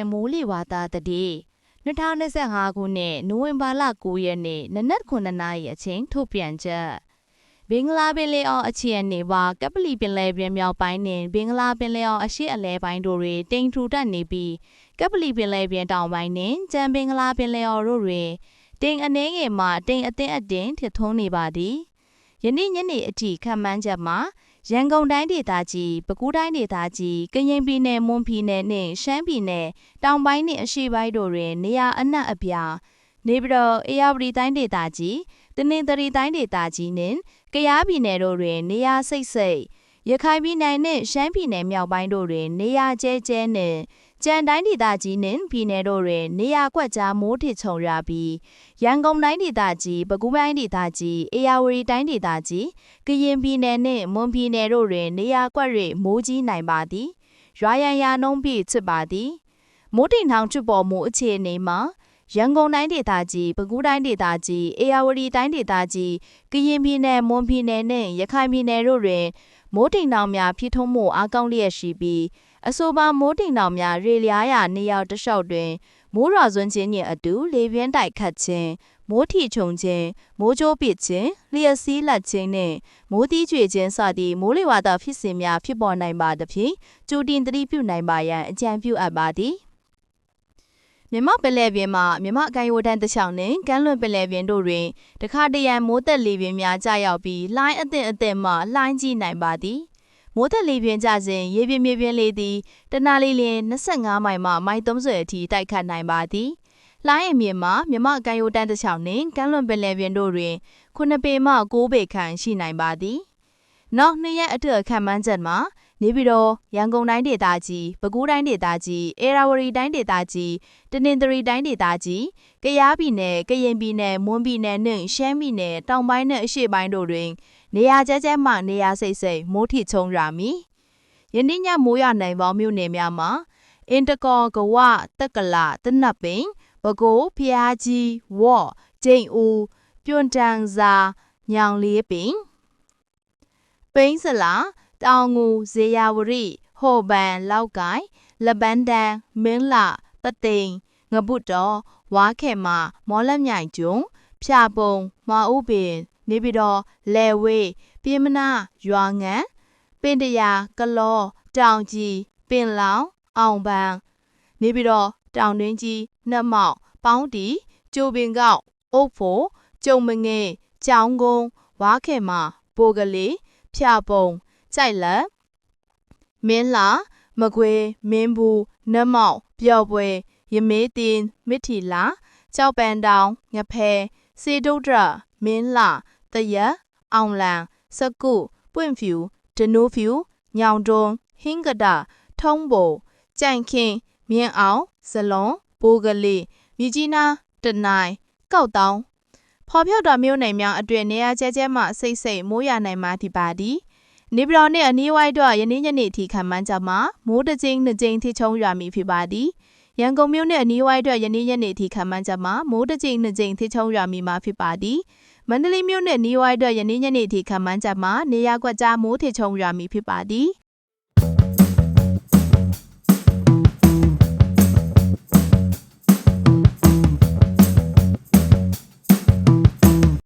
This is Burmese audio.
စဉ်မိုးလေဝသတတိ2025ခုနှစ်နိုဝင်ဘာလ9ရက်နေ့နနက်9နာရီအချိန်ထုတ်ပြန်ချက်ဘင်္ဂလားပင်လယ်အော်အခြေအနေပါကပလီပင်လယ်ပြင်မြောက်ပိုင်းနှင့်ဘင်္ဂလားပင်လယ်အော်အရှေ့အလဲပိုင်းတို့တွင်တိမ်ထူတက်နေပြီးကပလီပင်လယ်ပြင်တောင်ပိုင်းနှင့်ကြံဘင်္ဂလားပင်လယ်အော်တို့တွင်တိမ်အနှဲငယ်မှတိမ်အသင်းအတင်းထစ်ထုံးနေပါသည်ယနေ့ညနေအထိခံမှန်းချက်မှာ ရန်ကုန်တိုင်းဒေသကြီးပဲခူးတိုင်းဒေသကြီးကရင်ပြည်နယ်မွန်ပြည်နယ်နှင့်ရှမ်းပြည်နယ်တောင်ပိုင်းနှင့်အရှေ့ပိုင်းတို့တွင် နေရာအနှံ့အပြားနေပြည်တော်အေရဝတီတိုင်းဒေသကြီးတနင်္သာရီတိုင်းဒေသကြီးနှင့်ကယားပြည်နယ်တို့တွင် နေရာစိတ်စိတ်ရခိုင်ပြည်နယ်နှင့်ရှမ်းပြည်နယ်မြောက်ပိုင်းတို့တွင် နေရာကျဲကျဲနှင့် ကြံတိုင်းဒေသကြီးနှင့်ပြည်နယ်တို့တွင်နေရာကွက်ကြားမိုးထစ်ချုံရပြီးရန်ကုန်တိုင်းဒေသကြီးပဲခူးတိုင်းဒေသကြီးအေရဝတီတိုင်းဒေသကြီးကရင်ပြည်နယ်နှင့်မွန်ပြည်နယ်တို့တွင်နေရာကွက်၍မိုးကြီးနိုင်ပါသည်ရွာရန်ရာနှုံးပြည့်ချစ်ပါသည်မိုးတိမ်ထောင်ချွတ်ပေါ်မှုအခြေအနေမှာရန်ကုန်တိုင်းဒေသကြီးပဲခူးတိုင်းဒေသကြီးအေရဝတီတိုင်းဒေသကြီးကရင်ပြည်နယ်မွန်ပြည်နယ်နှင့်ရခိုင်ပြည်နယ်တို့တွင် မိုးတိမ်တောင်များဖြစ်ထုံးမှုအားကောင်းလျက်ရှိပြီးအဆိုပါမိုးတိမ်တောင်များရေလျားရာနေရာတလျှောက်တွင်မိုးရွာသွန်းခြင်းနှင့်အတူလေပြင်းတိုက်ခတ်ခြင်းမိုးထီချုံခြင်းမိုးကြိုးပစ်ခြင်းလျှက်စီးလက်ခြင်းနှင့်မိုးတီးကြွေခြင်းစသည့်မိုးလေဝသဖြစ်စဉ်များဖြစ်ပေါ်နိုင်ပါသဖြင့်ကြိုတင်သတိပြုနိုင်ပါရန်အကြံပြုအပ်ပါသည် မြမပလဲပင်မှမြမအကိုင်ဝတန်းတစ်ချောင်းနှင့်ကမ်းလွန်ပလဲပင်တို့တွင်တခါတရံမိုးသက်လေပင်များကြာရောက်ပြီးလှိုင်းအသင့်အသင့်မှလှိုင်းကြီးနိုင်ပါသည်မိုးသက်လေပြင်းကြစဉ်ရေပြင်းမြေပြင်းလေသည်တနလီလျင်25မိုင်မှမိုင်30အထိတိုက်ခတ်နိုင်ပါသည်လှိုင်းအမြင့်မှာမြမကန်ယိုတန်းတစ်ချောင်းနှင့်ကမ်းလွန်ပင်လယ်ပြင်တို့တွင်9ပေမှ9ပေခန့်ရှိနိုင်ပါသည်နောက်နှစ်ရက်အတွင်းအခန့်မှန်းချက်မှာ နေပြည်တော်ရန်ကုန်တိုင်းဒေသကြီးပဲခူးတိုင်းဒေသကြီးအေရဝတီတိုင်းဒေသကြီးတနင်္သာရီတိုင်းဒေသကြီးကယားပြည်နယ်ကရင်ပြည်နယ်မွန်ပြည်နယ်နှင့်ရှမ်းပြည်နယ်တောင်ပိုင်းနှင့်အရှေ့ပိုင်းတို့တွင် နေရာကျကျမှနေရာစိတ်စိတ်မိုးထချုံရမည်ယနေ့ညမိုးရနိုင်ပေါင်းမြို့နယ်များမှာအင်တကောကဝတက်ကလာတနပ်ပင်ဘကိုးဖျားကြီးဝေါ့ကျိန်ဦးပြွန်တန်စာညောင်လေးပင်ပိန်းစလာ တောင်ငူဇေယဝရိဟော်ဘန်လောက်ကိုင်လပန်းတန်မင်းလာပသိမ်ငပုတ်တော်ဝါခဲမမော်လက်မြိုင်ကျုံဖြာပုံမအုပ်ပင် နေပြည်တော်လဲဝေးပြင်းမနာရွာငံပင်တရာကလောတောင်ကြီးပင်လောင်အောင်ပန်းနေပြည်တော်တောင်တွင်းကြီးနှက်မောက်ပေါင်းတီကျိုပင်ကောက်အုပ်ဖို့ကျုံမငယ်ကြောင်းကုန်းဝါခဲမပိုကလေးဖြာပုံ ကြိုက်လက်မင်းလာမကွေမင်းဘူးနမောက်ပျော်ပွဲရမေးတင်မစ်ထီလာကြောက်ပန်တောင်ငဖဲစေတုဒ္ဒရမင်းလာတရအောင်လံစကုပွင့်ဖြူဒနိုးဖြူညောင်တွန်းဟင်းကဒထုံးဘိုကြိုင်ခင်မြင်းအောင်ဇလွန်ဘိုးကလေးမြကြီးနားတနိုင်ကောက်တောင်းဖော်ပြတော်မျိုးနိုင်များအတွင်နေရာကျဲကျဲမှစိတ်စိတ်မိုးရနိုင်မှဒီပါသည် နေပြည်တော်နှင့်အနီးဝိုင်းတို့ယနေ့ညနေထိခံမှန်းကြမှာမိုးတစ်ကြိမ်နှစ်ကြိမ်ထိချုံရွာမည်ဖြစ်ပါသည်ရန်ကုန်မြို့နှင့်အနီးဝိုင်းတို့ယနေ့ညနေထိခံမှန်းကြမှာမိုးတစ်ကြိမ်နှစ်ကြိမ်ထိချုံရွာမည်မှာဖြစ်ပါသည်မန္တလေးမြို့နှင့်နီးဝိုင်းတို့ယနေ့ညနေထိခံမှန်းကြမှာနေရာကွက်ကြားမိုးထချုံရွာမည်ဖြစ်ပါသည်